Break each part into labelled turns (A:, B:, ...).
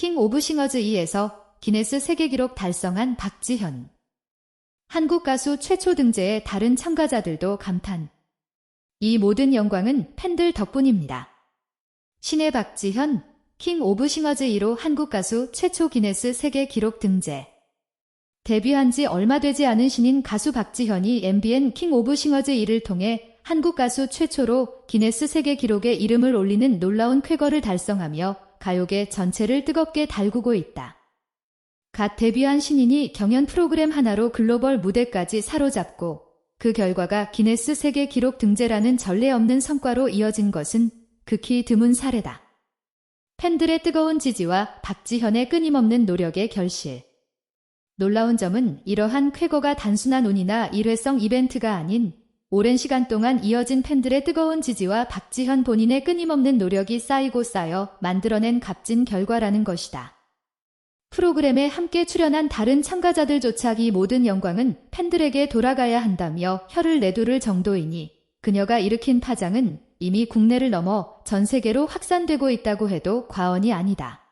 A: 킹 오브 싱어즈 2에서 기네스 세계 기록 달성한 박지현. 한국 가수 최초 등재의 다른 참가자들도 감탄. 이 모든 영광은 팬들 덕분입니다. 신의 박지현, 킹 오브 싱어즈 2로 한국 가수 최초 기네스 세계 기록 등재. 데뷔한 지 얼마 되지 않은 신인 가수 박지현이 MBN 킹 오브 싱어즈 2를 통해 한국 가수 최초로 기네스 세계 기록에 이름을 올리는 놀라운 쾌거를 달성하며 가요계 전체를 뜨겁게 달구고 있다. 갓 데뷔한 신인이 경연 프로그램 하나로 글로벌 무대까지 사로잡고 그 결과가 기네스 세계 기록 등재라는 전례 없는 성과로 이어진 것은 극히 드문 사례다. 팬들의 뜨거운 지지와 박지현의 끊임없는 노력의 결실. 놀라운 점은 이러한 쾌거가 단순한 운이나 일회성 이벤트가 아닌 오랜 시간 동안 이어진 팬들의 뜨거운 지지와 박지현 본인의 끊임없는 노력이 쌓이고 쌓여 만들어낸 값진 결과라는 것이다. 프로그램에 함께 출연한 다른 참가자들조차 이 모든 영광은 팬들에게 돌아가야 한다며 혀를 내두를 정도이니 그녀가 일으킨 파장은 이미 국내를 넘어 전 세계로 확산되고 있다고 해도 과언이 아니다.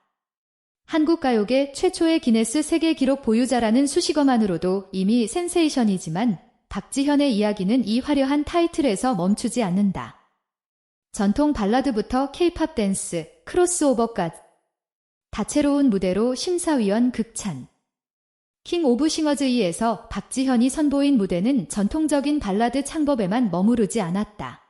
A: 한국 가요계 최초의 기네스 세계 기록 보유자라는 수식어만으로도 이미 센세이션이지만 박지현의 이야기는 이 화려한 타이틀에서 멈추지 않는다. 전통 발라드부터 케이팝 댄스, 크로스오버까지 다채로운 무대로 심사위원 극찬. 킹 오브 싱어즈 2에서 박지현이 선보인 무대는 전통적인 발라드 창법에만 머무르지 않았다.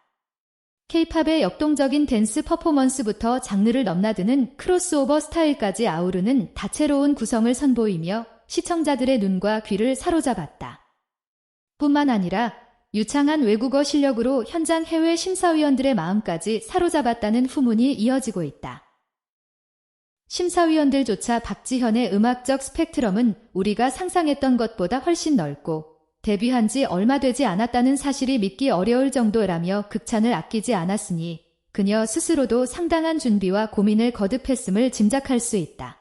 A: 케이팝의 역동적인 댄스 퍼포먼스부터 장르를 넘나드는 크로스오버 스타일까지 아우르는 다채로운 구성을 선보이며 시청자들의 눈과 귀를 사로잡았다. 뿐만 아니라 유창한 외국어 실력으로 현장 해외 심사위원들의 마음까지 사로잡았다는 후문이 이어지고 있다. 심사위원들조차 박지현의 음악적 스펙트럼은 우리가 상상했던 것보다 훨씬 넓고 데뷔한 지 얼마 되지 않았다는 사실이 믿기 어려울 정도라며 극찬을 아끼지 않았으니 그녀 스스로도 상당한 준비와 고민을 거듭했음을 짐작할 수 있다.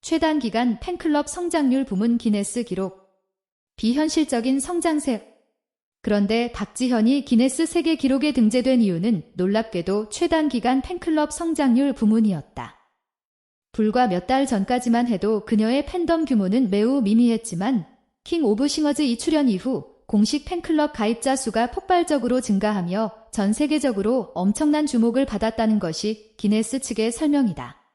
A: 최단 기간 팬클럽 성장률 부문 기네스 기록 비현실적인 성장세 그런데 박지현이 기네스 세계 기록에 등재된 이유는 놀랍게도 최단 기간 팬클럽 성장률 부문이었다. 불과 몇 달 전까지만 해도 그녀의 팬덤 규모는 매우 미미했지만 킹 오브 싱어즈 2 출연 이후 공식 팬클럽 가입자 수가 폭발적으로 증가하며 전 세계적으로 엄청난 주목을 받았다는 것이 기네스 측의 설명이다.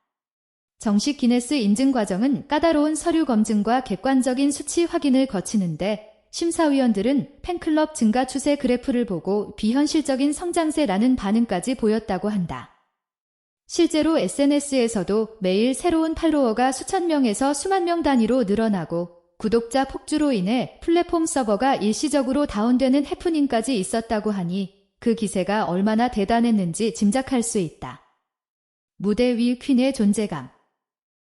A: 정식 기네스 인증 과정은 까다로운 서류 검증과 객관적인 수치 확인을 거치는데 심사위원들은 팬클럽 증가 추세 그래프를 보고 비현실적인 성장세라는 반응까지 보였다고 한다. 실제로 SNS에서도 매일 새로운 팔로워가 수천 명에서 수만 명 단위로 늘어나고 구독자 폭주로 인해 플랫폼 서버가 일시적으로 다운되는 해프닝까지 있었다고 하니 그 기세가 얼마나 대단했는지 짐작할 수 있다. 무대 위 퀸의 존재감.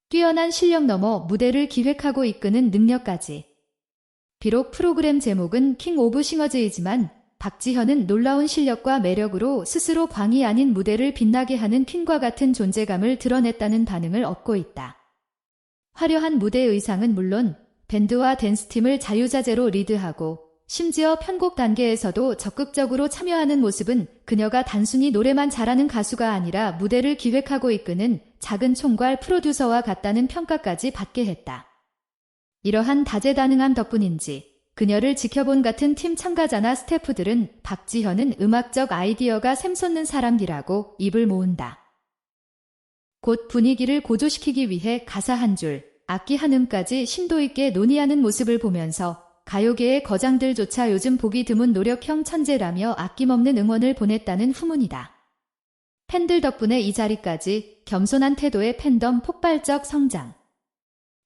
A: 뛰어난 실력 넘어 무대를 기획하고 이끄는 능력까지. 비록 프로그램 제목은 킹 오브 싱어즈이지만 박지현은 놀라운 실력과 매력으로 스스로 광이 아닌 무대를 빛나게 하는 퀸과 같은 존재감을 드러냈다는 반응을 얻고 있다. 화려한 무대 의상은 물론 밴드와 댄스팀을 자유자재로 리드하고 심지어 편곡 단계에서도 적극적으로 참여하는 모습은 그녀가 단순히 노래만 잘하는 가수가 아니라 무대를 기획하고 이끄는 작은 총괄 프로듀서와 같다는 평가까지 받게 했다. 이러한 다재다능함 덕분인지 그녀를 지켜본 같은 팀 참가자나 스태프들은 박지현은 음악적 아이디어가 샘솟는 사람이라고 입을 모은다. 곧 분위기를 고조시키기 위해 가사 한 줄, 악기 한 음까지 심도 있게 논의하는 모습을 보면서 가요계의 거장들조차 요즘 보기 드문 노력형 천재라며 아낌없는 응원을 보냈다는 후문이다. 팬들 덕분에 이 자리까지 겸손한 태도의 팬덤 폭발적 성장.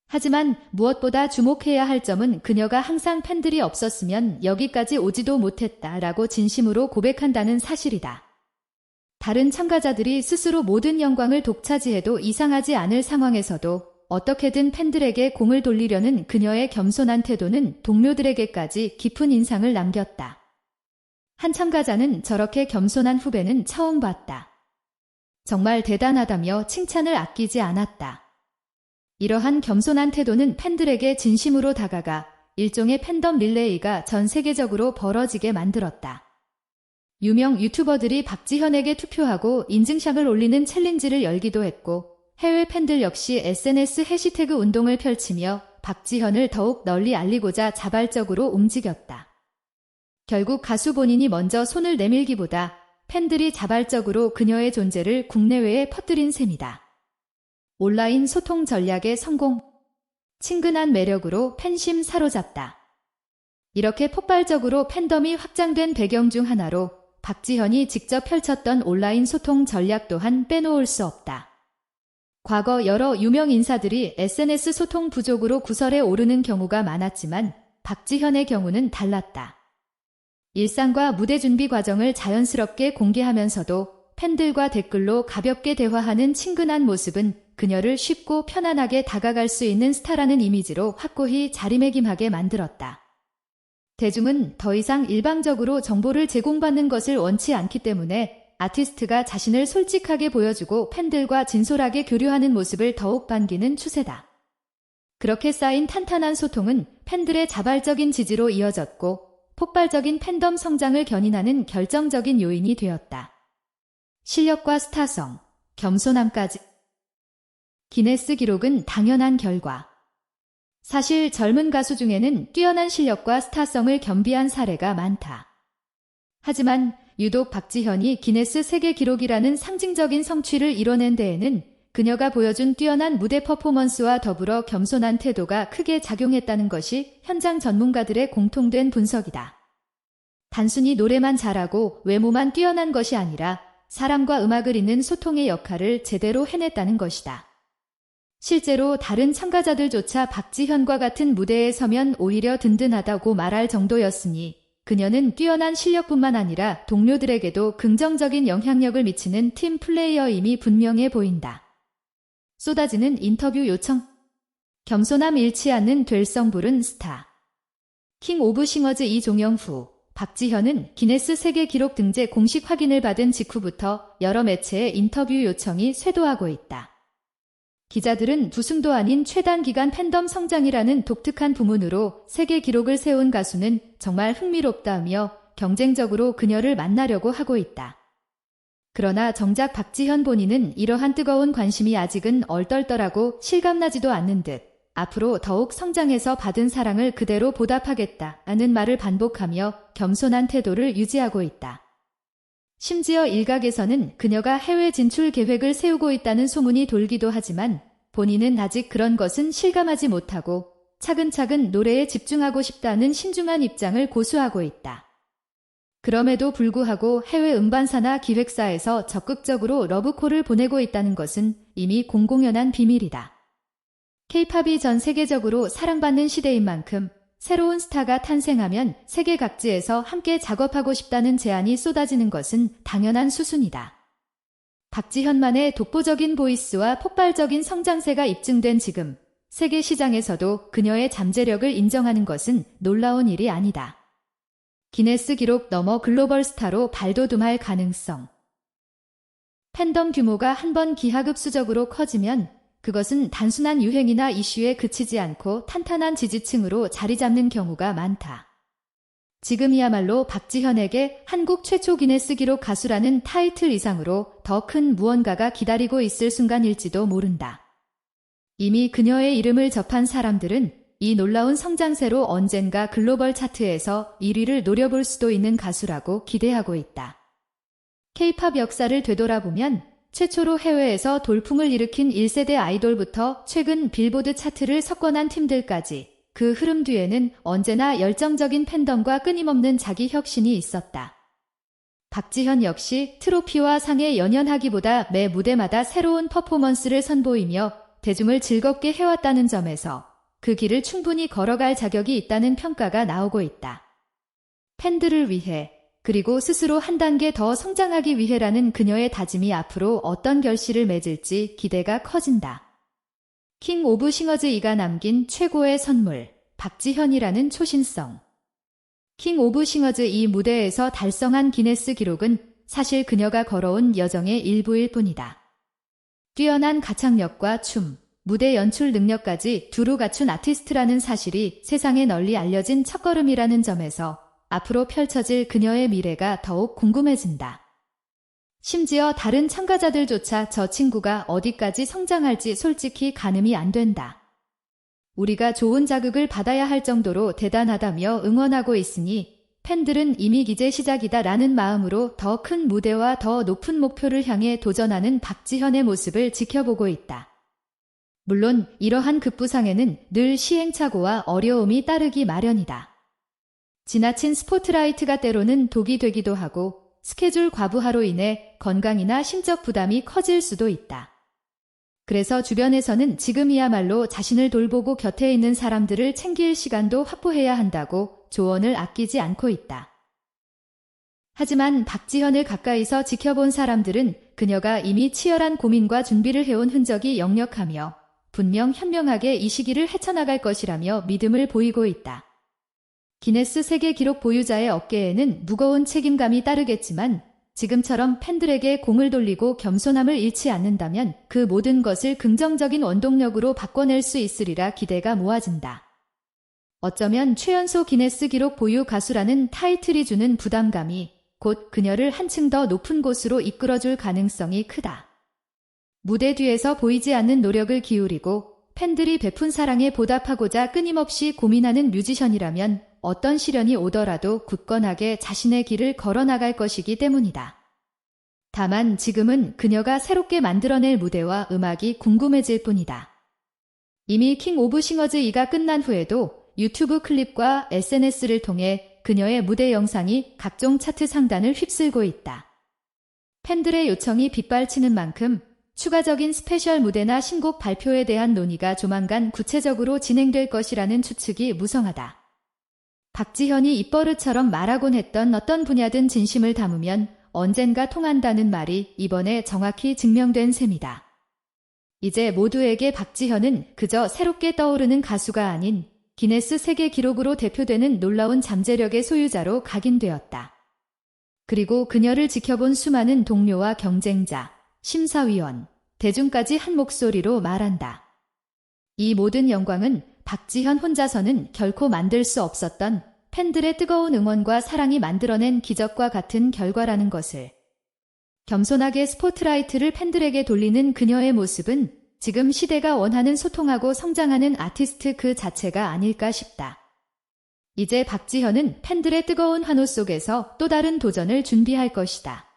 A: 하지만 무엇보다 주목해야 할 점은 그녀가 항상 팬들이 없었으면 여기까지 오지도 못했다 라고 진심으로 고백한다는 사실이다. 다른 참가자들이 스스로 모든 영광을 독차지해도 이상하지 않을 상황에서도 어떻게든 팬들에게 공을 돌리려는 그녀의 겸손한 태도는 동료들에게까지 깊은 인상을 남겼다. 한 참가자는 저렇게 겸손한 후배는 처음 봤다. 정말 대단하다며 칭찬을 아끼지 않았다. 이러한 겸손한 태도는 팬들에게 진심으로 다가가 일종의 팬덤 릴레이가 전 세계적으로 벌어지게 만들었다. 유명 유튜버들이 박지현에게 투표하고 인증샷을 올리는 챌린지를 열기도 했고 해외 팬들 역시 SNS 해시태그 운동을 펼치며 박지현을 더욱 널리 알리고자 자발적으로 움직였다. 결국 가수 본인이 먼저 손을 내밀기보다 팬들이 자발적으로 그녀의 존재를 국내외에 퍼뜨린 셈이다. 온라인 소통 전략의 성공. 친근한 매력으로 팬심 사로잡다. 이렇게 폭발적으로 팬덤이 확장된 배경 중 하나로 박지현이 직접 펼쳤던 온라인 소통 전략 또한 빼놓을 수 없다. 과거 여러 유명 인사들이 SNS 소통 부족으로 구설에 오르는 경우가 많았지만 박지현의 경우는 달랐다. 일상과 무대 준비 과정을 자연스럽게 공개하면서도 팬들과 댓글로 가볍게 대화하는 친근한 모습은 그녀를 쉽고 편안하게 다가갈 수 있는 스타라는 이미지로 확고히 자리매김하게 만들었다. 대중은 더 이상 일방적으로 정보를 제공받는 것을 원치 않기 때문에 아티스트가 자신을 솔직하게 보여주고 팬들과 진솔하게 교류하는 모습을 더욱 반기는 추세다. 그렇게 쌓인 탄탄한 소통은 팬들의 자발적인 지지로 이어졌고 폭발적인 팬덤 성장을 견인하는 결정적인 요인이 되었다. 실력과 스타성, 겸손함까지. 기네스 기록은 당연한 결과. 사실 젊은 가수 중에는 뛰어난 실력과 스타성을 겸비한 사례가 많다. 하지만 유독 박지현이 기네스 세계 기록이라는 상징적인 성취를 이뤄낸 데에는 그녀가 보여준 뛰어난 무대 퍼포먼스와 더불어 겸손한 태도가 크게 작용했다는 것이 현장 전문가들의 공통된 분석이다. 단순히 노래만 잘하고 외모만 뛰어난 것이 아니라 사람과 음악을 잇는 소통의 역할을 제대로 해냈다는 것이다. 실제로 다른 참가자들조차 박지현과 같은 무대에 서면 오히려 든든하다고 말할 정도였으니 그녀는 뛰어난 실력뿐만 아니라 동료들에게도 긍정적인 영향력을 미치는 팀 플레이어임이 분명해 보인다. 쏟아지는 인터뷰 요청. 겸손함 잃지 않는 될성 부른 스타. 킹 오브 싱어즈 이종영 후 박지현은 기네스 세계 기록 등재 공식 확인을 받은 직후부터 여러 매체의 인터뷰 요청이 쇄도하고 있다. 기자들은 두승도 아닌 최단 기간 팬덤 성장이라는 독특한 부문으로 세계 기록을 세운 가수는 정말 흥미롭다며 경쟁적으로 그녀를 만나려고 하고 있다. 그러나 정작 박지현 본인은 이러한 뜨거운 관심이 아직은 얼떨떨하고 실감나지도 않는 듯 앞으로 더욱 성장해서 받은 사랑을 그대로 보답하겠다는 말을 반복하며 겸손한 태도를 유지하고 있다. 심지어 일각에서는 그녀가 해외 진출 계획을 세우고 있다는 소문이 돌기도 하지만 본인은 아직 그런 것은 실감하지 못하고 차근차근 노래에 집중하고 싶다는 신중한 입장을 고수하고 있다. 그럼에도 불구하고 해외 음반사나 기획사에서 적극적으로 러브콜을 보내고 있다는 것은 이미 공공연한 비밀이다. 케이팝이 전 세계적으로 사랑받는 시대인 만큼 새로운 스타가 탄생하면 세계 각지에서 함께 작업하고 싶다는 제안이 쏟아지는 것은 당연한 수순이다. 박지현만의 독보적인 보이스와 폭발적인 성장세가 입증된 지금 세계 시장에서도 그녀의 잠재력을 인정하는 것은 놀라운 일이 아니다. 기네스 기록 넘어 글로벌 스타로 발돋움할 가능성. 팬덤 규모가 한 번 기하급수적으로 커지면 그것은 단순한 유행이나 이슈에 그치지 않고 탄탄한 지지층으로 자리 잡는 경우가 많다. 지금이야말로 박지현에게 한국 최초 기네스 기록 가수라는 타이틀 이상으로 더 큰 무언가가 기다리고 있을 순간일지도 모른다. 이미 그녀의 이름을 접한 사람들은 이 놀라운 성장세로 언젠가 글로벌 차트에서 1위를 노려볼 수도 있는 가수라고 기대하고 있다. 케이팝 역사를 되돌아보면 최초로 해외에서 돌풍을 일으킨 1세대 아이돌부터 최근 빌보드 차트를 석권한 팀들까지 그 흐름 뒤에는 언제나 열정적인 팬덤과 끊임없는 자기 혁신이 있었다. 박지현 역시 트로피와 상에 연연하기보다 매 무대마다 새로운 퍼포먼스를 선보이며 대중을 즐겁게 해왔다는 점에서 그 길을 충분히 걸어갈 자격이 있다는 평가가 나오고 있다. 팬들을 위해 그리고 스스로 한 단계 더 성장하기 위해라는 그녀의 다짐이 앞으로 어떤 결실을 맺을지 기대가 커진다. 킹 오브 싱어즈 이가 남긴 최고의 선물, 박지현이라는 초신성. 킹 오브 싱어즈 이 무대에서 달성한 기네스 기록은 사실 그녀가 걸어온 여정의 일부일 뿐이다. 뛰어난 가창력과 춤, 무대 연출 능력까지 두루 갖춘 아티스트라는 사실이 세상에 널리 알려진 첫걸음이라는 점에서 앞으로 펼쳐질 그녀의 미래가 더욱 궁금해진다. 심지어 다른 참가자들조차 저 친구가 어디까지 성장할지 솔직히 가늠이 안 된다. 우리가 좋은 자극을 받아야 할 정도로 대단하다며 응원하고 있으니 팬들은 이미 기제 시작이다 라는 마음으로 더 큰 무대와 더 높은 목표를 향해 도전하는 박지현의 모습을 지켜보고 있다. 물론 이러한 급부상에는 늘 시행착오와 어려움이 따르기 마련이다. 지나친 스포트라이트가 때로는 독이 되기도 하고 스케줄 과부하로 인해 건강이나 심적 부담이 커질 수도 있다. 그래서 주변에서는 지금이야말로 자신을 돌보고 곁에 있는 사람들을 챙길 시간도 확보해야 한다고 조언을 아끼지 않고 있다. 하지만 박지현을 가까이서 지켜본 사람들은 그녀가 이미 치열한 고민과 준비를 해온 흔적이 역력하며 분명 현명하게 이 시기를 헤쳐나갈 것이라며 믿음을 보이고 있다. 기네스 세계 기록 보유자의 어깨에는 무거운 책임감이 따르겠지만 지금처럼 팬들에게 공을 돌리고 겸손함을 잃지 않는다면 그 모든 것을 긍정적인 원동력으로 바꿔낼 수 있으리라 기대가 모아진다. 어쩌면 최연소 기네스 기록 보유 가수라는 타이틀이 주는 부담감이 곧 그녀를 한층 더 높은 곳으로 이끌어줄 가능성이 크다. 무대 뒤에서 보이지 않는 노력을 기울이고 팬들이 베푼 사랑에 보답하고자 끊임없이 고민하는 뮤지션이라면 어떤 시련이 오더라도 굳건하게 자신의 길을 걸어나갈 것이기 때문이다. 다만 지금은 그녀가 새롭게 만들어낼 무대와 음악이 궁금해질 뿐이다. 이미 킹 오브 싱어즈 2가 끝난 후에도 유튜브 클립과 SNS를 통해 그녀의 무대 영상이 각종 차트 상단을 휩쓸고 있다. 팬들의 요청이 빗발치는 만큼 추가적인 스페셜 무대나 신곡 발표에 대한 논의가 조만간 구체적으로 진행될 것이라는 추측이 무성하다. 박지현이 입버릇처럼 말하곤 했던 어떤 분야든 진심을 담으면 언젠가 통한다는 말이 이번에 정확히 증명된 셈이다. 이제 모두에게 박지현은 그저 새롭게 떠오르는 가수가 아닌 기네스 세계 기록으로 대표되는 놀라운 잠재력의 소유자로 각인되었다. 그리고 그녀를 지켜본 수많은 동료와 경쟁자, 심사위원, 대중까지 한 목소리로 말한다. 이 모든 영광은 박지현 혼자서는 결코 만들 수 없었던 팬들의 뜨거운 응원과 사랑이 만들어낸 기적과 같은 결과라는 것을. 겸손하게 스포트라이트를 팬들에게 돌리는 그녀의 모습은 지금 시대가 원하는 소통하고 성장하는 아티스트 그 자체가 아닐까 싶다. 이제 박지현은 팬들의 뜨거운 환호 속에서 또 다른 도전을 준비할 것이다.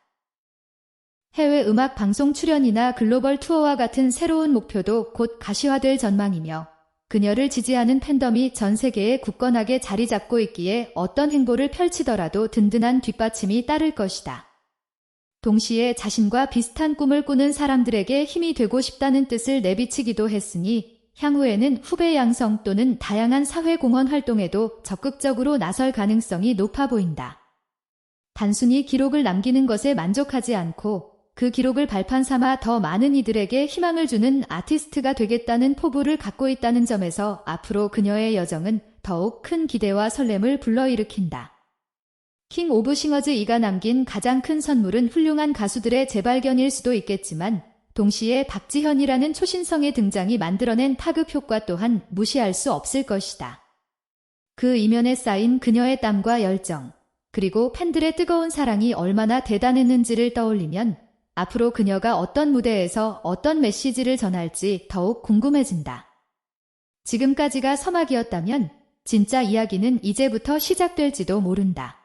A: 해외 음악 방송 출연이나 글로벌 투어와 같은 새로운 목표도 곧 가시화될 전망이며 그녀를 지지하는 팬덤이 전 세계에 굳건하게 자리 잡고 있기에 어떤 행보를 펼치더라도 든든한 뒷받침이 따를 것이다. 동시에 자신과 비슷한 꿈을 꾸는 사람들에게 힘이 되고 싶다는 뜻을 내비치기도 했으니 향후에는 후배 양성 또는 다양한 사회공헌 활동에도 적극적으로 나설 가능성이 높아 보인다. 단순히 기록을 남기는 것에 만족하지 않고 그 기록을 발판 삼아 더 많은 이들에게 희망을 주는 아티스트가 되겠다는 포부를 갖고 있다는 점에서 앞으로 그녀의 여정은 더욱 큰 기대와 설렘을 불러일으킨다. 킹 오브 싱어즈 2가 남긴 가장 큰 선물은 훌륭한 가수들의 재발견일 수도 있겠지만 동시에 박지현이라는 초신성의 등장이 만들어낸 타급 효과 또한 무시할 수 없을 것이다. 그 이면에 쌓인 그녀의 땀과 열정, 그리고 팬들의 뜨거운 사랑이 얼마나 대단했는지를 떠올리면 앞으로 그녀가 어떤 무대에서 어떤 메시지를 전할지 더욱 궁금해진다. 지금까지가 서막이었다면 진짜 이야기는 이제부터 시작될지도 모른다.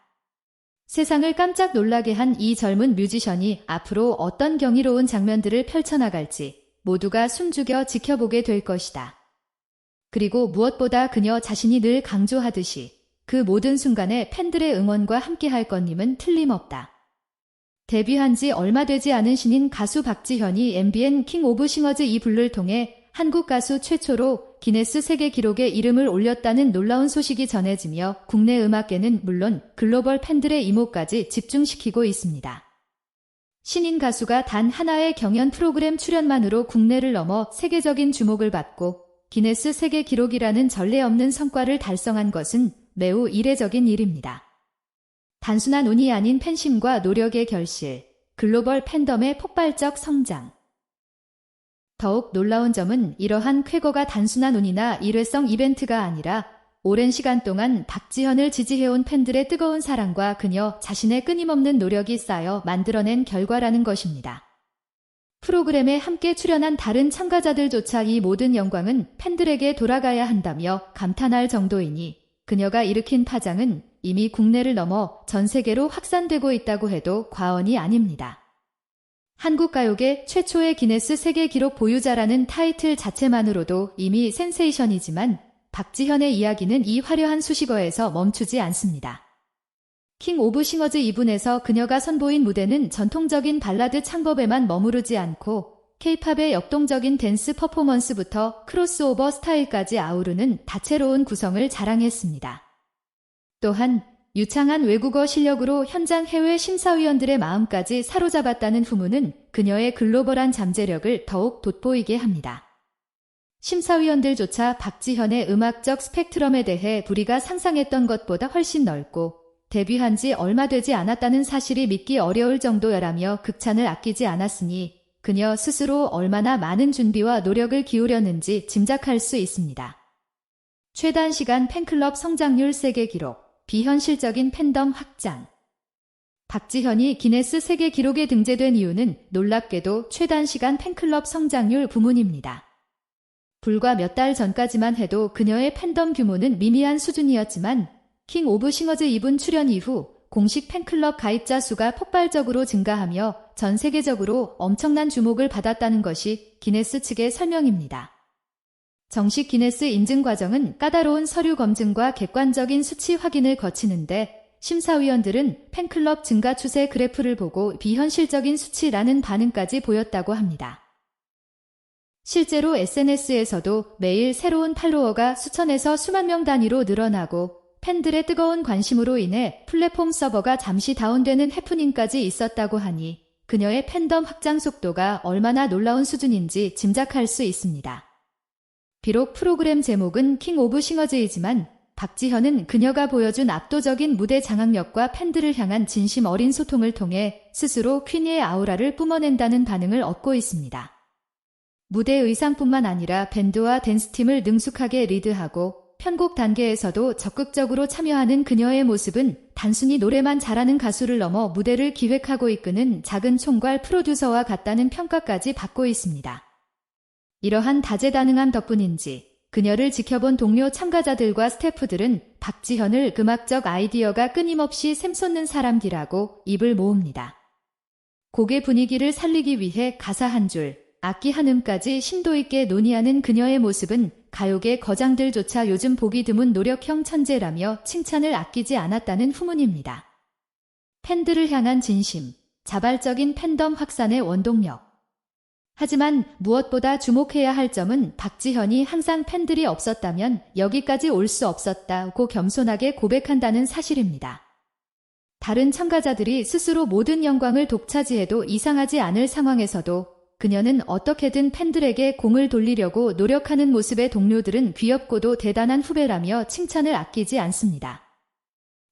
A: 세상을 깜짝 놀라게 한 이 젊은 뮤지션이 앞으로 어떤 경이로운 장면들을 펼쳐나갈지 모두가 숨죽여 지켜보게 될 것이다. 그리고 무엇보다 그녀 자신이 늘 강조하듯이 그 모든 순간에 팬들의 응원과 함께할 것님은 틀림없다. 데뷔한 지 얼마 되지 않은 신인 가수 박지현이 MBN 킹 오브 싱어즈 이 불를 통해 한국 가수 최초로 기네스 세계 기록에 이름을 올렸다는 놀라운 소식이 전해지며 국내 음악계는 물론 글로벌 팬들의 이목까지 집중시키고 있습니다. 신인 가수가 단 하나의 경연 프로그램 출연만으로 국내를 넘어 세계적인 주목을 받고 기네스 세계 기록이라는 전례 없는 성과를 달성한 것은 매우 이례적인 일입니다. 단순한 운이 아닌 팬심과 노력의 결실, 글로벌 팬덤의 폭발적 성장. 더욱 놀라운 점은 이러한 쾌거가 단순한 운이나 일회성 이벤트가 아니라 오랜 시간 동안 박지현을 지지해온 팬들의 뜨거운 사랑과 그녀 자신의 끊임없는 노력이 쌓여 만들어낸 결과라는 것입니다. 프로그램에 함께 출연한 다른 참가자들조차 이 모든 영광은 팬들에게 돌아가야 한다며 감탄할 정도이니 그녀가 일으킨 파장은 이미 국내를 넘어 전 세계로 확산되고 있다고 해도 과언이 아닙니다. 한국 가요계 최초의 기네스 세계 기록 보유자라는 타이틀 자체만으로도 이미 센세이션이지만 박지현의 이야기는 이 화려한 수식어에서 멈추지 않습니다. 킹 오브 싱어즈 2분에서 그녀가 선보인 무대는 전통적인 발라드 창법에만 머무르지 않고 케이팝의 역동적인 댄스 퍼포먼스부터 크로스오버 스타일까지 아우르는 다채로운 구성을 자랑했습니다. 또한 유창한 외국어 실력으로 현장 해외 심사위원들의 마음까지 사로잡았다는 후문은 그녀의 글로벌한 잠재력을 더욱 돋보이게 합니다. 심사위원들조차 박지현의 음악적 스펙트럼에 대해 우리가 상상했던 것보다 훨씬 넓고 데뷔한 지 얼마 되지 않았다는 사실이 믿기 어려울 정도여라며 극찬을 아끼지 않았으니 그녀 스스로 얼마나 많은 준비와 노력을 기울였는지 짐작할 수 있습니다. 최단 시간 팬클럽 성장률 세계 기록, 비현실적인 팬덤 확장. 박지현이 기네스 세계 기록에 등재된 이유는 놀랍게도 최단 시간 팬클럽 성장률 부문입니다. 불과 몇 달 전까지만 해도 그녀의 팬덤 규모는 미미한 수준이었지만 킹 오브 싱어즈 2분 출연 이후 공식 팬클럽 가입자 수가 폭발적으로 증가하며 전 세계적으로 엄청난 주목을 받았다는 것이 기네스 측의 설명입니다. 정식 기네스 인증 과정은 까다로운 서류 검증과 객관적인 수치 확인을 거치는데 심사위원들은 팬클럽 증가 추세 그래프를 보고 비현실적인 수치라는 반응까지 보였다고 합니다. 실제로 SNS에서도 매일 새로운 팔로워가 수천에서 수만 명 단위로 늘어나고 팬들의 뜨거운 관심으로 인해 플랫폼 서버가 잠시 다운되는 해프닝까지 있었다고 하니 그녀의 팬덤 확장 속도가 얼마나 놀라운 수준인지 짐작할 수 있습니다. 비록 프로그램 제목은 킹 오브 싱어즈이지만 박지현은 그녀가 보여준 압도적인 무대 장악력과 팬들을 향한 진심 어린 소통을 통해 스스로 퀸의 아우라를 뿜어낸다는 반응을 얻고 있습니다. 무대 의상뿐만 아니라 밴드와 댄스팀을 능숙하게 리드하고 편곡 단계에서도 적극적으로 참여하는 그녀의 모습은 단순히 노래만 잘하는 가수를 넘어 무대를 기획하고 이끄는 작은 총괄 프로듀서와 같다는 평가까지 받고 있습니다. 이러한 다재다능함 덕분인지 그녀를 지켜본 동료 참가자들과 스태프들은 박지현을 음악적 아이디어가 끊임없이 샘솟는 사람이라고 입을 모읍니다. 곡의 분위기를 살리기 위해 가사 한 줄, 악기 한 음까지 심도 있게 논의하는 그녀의 모습은 가요계 거장들조차 요즘 보기 드문 노력형 천재라며 칭찬을 아끼지 않았다는 후문입니다. 팬들을 향한 진심, 자발적인 팬덤 확산의 원동력. 하지만 무엇보다 주목해야 할 점은 박지현이 항상 팬들이 없었다면 여기까지 올 수 없었다고 겸손하게 고백한다는 사실입니다. 다른 참가자들이 스스로 모든 영광을 독차지해도 이상하지 않을 상황에서도 그녀는 어떻게든 팬들에게 공을 돌리려고 노력하는 모습의 동료들은 귀엽고도 대단한 후배라며 칭찬을 아끼지 않습니다.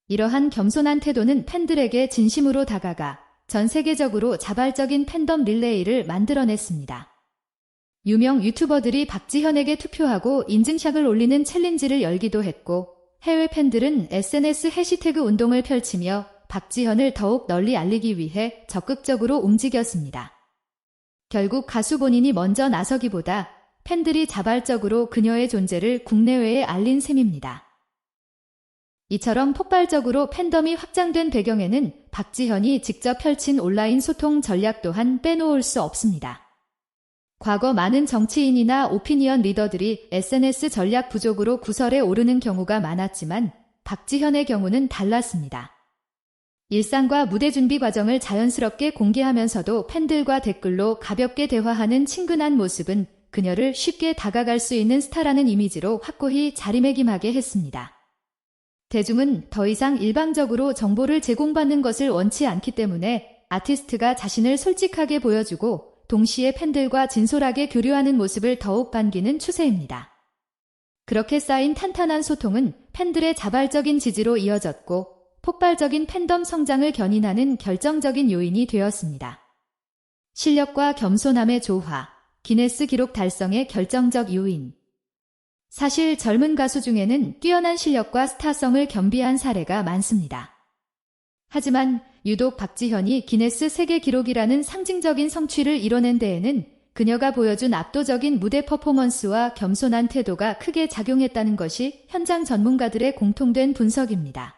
A: 이러한 겸손한 태도는 팬들에게 진심으로 다가가 전 세계적으로 자발적인 팬덤 릴레이를 만들어냈습니다. 유명 유튜버들이 박지현에게 투표하고 인증샷을 올리는 챌린지를 열기도 했고 해외 팬들은 SNS 해시태그 운동을 펼치며 박지현을 더욱 널리 알리기 위해 적극적으로 움직였습니다. 결국 가수 본인이 먼저 나서기보다 팬들이 자발적으로 그녀의 존재를 국내외에 알린 셈입니다. 이처럼 폭발적으로 팬덤이 확장된 배경에는 박지현이 직접 펼친 온라인 소통 전략 또한 빼놓을 수 없습니다. 과거 많은 정치인이나 오피니언 리더들이 SNS 전략 부족으로 구설에 오르는 경우가 많았지만 박지현의 경우는 달랐습니다. 일상과 무대 준비 과정을 자연스럽게 공개하면서도 팬들과 댓글로 가볍게 대화하는 친근한 모습은 그녀를 쉽게 다가갈 수 있는 스타라는 이미지로 확고히 자리매김하게 했습니다. 대중은 더 이상 일방적으로 정보를 제공받는 것을 원치 않기 때문에 아티스트가 자신을 솔직하게 보여주고 동시에 팬들과 진솔하게 교류하는 모습을 더욱 반기는 추세입니다. 그렇게 쌓인 탄탄한 소통은 팬들의 자발적인 지지로 이어졌고 폭발적인 팬덤 성장을 견인하는 결정적인 요인이 되었습니다. 실력과 겸손함의 조화, 기네스 기록 달성의 결정적 요인. 사실 젊은 가수 중에는 뛰어난 실력과 스타성을 겸비한 사례가 많습니다. 하지만 유독 박지현이 기네스 세계 기록이라는 상징적인 성취를 이뤄낸 데에는 그녀가 보여준 압도적인 무대 퍼포먼스와 겸손한 태도가 크게 작용했다는 것이 현장 전문가들의 공통된 분석입니다.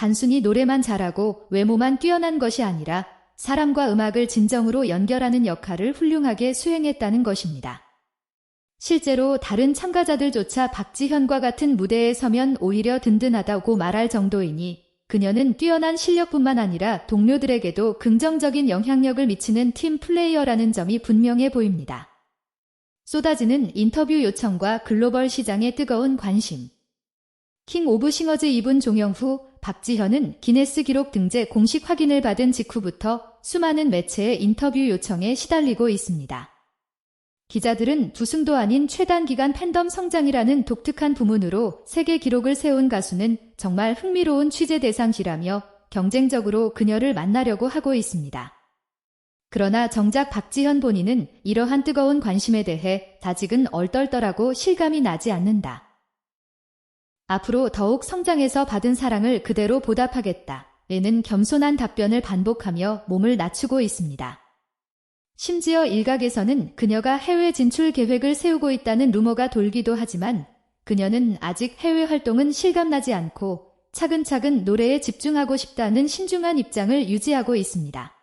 A: 단순히 노래만 잘하고 외모만 뛰어난 것이 아니라 사람과 음악을 진정으로 연결하는 역할을 훌륭하게 수행했다는 것입니다. 실제로 다른 참가자들조차 박지현과 같은 무대에 서면 오히려 든든하다고 말할 정도이니 그녀는 뛰어난 실력뿐만 아니라 동료들에게도 긍정적인 영향력을 미치는 팀 플레이어라는 점이 분명해 보입니다. 쏟아지는 인터뷰 요청과 글로벌 시장의 뜨거운 관심. 킹 오브 싱어즈 2분 종영 후 박지현은 기네스 기록 등재 공식 확인을 받은 직후부터 수많은 매체의 인터뷰 요청에 시달리고 있습니다. 기자들은 두승도 아닌 최단 기간 팬덤 성장이라는 독특한 부문으로 세계 기록을 세운 가수는 정말 흥미로운 취재 대상지라며 경쟁적으로 그녀를 만나려고 하고 있습니다. 그러나 정작 박지현 본인은 이러한 뜨거운 관심에 대해 아직은 얼떨떨하고 실감이 나지 않는다. 앞으로 더욱 성장해서 받은 사랑을 그대로 보답하겠다. 에는 겸손한 답변을 반복하며 몸을 낮추고 있습니다. 심지어 일각에서는 그녀가 해외 진출 계획을 세우고 있다는 루머가 돌기도 하지만 그녀는 아직 해외 활동은 실감나지 않고 차근차근 노래에 집중하고 싶다는 신중한 입장을 유지하고 있습니다.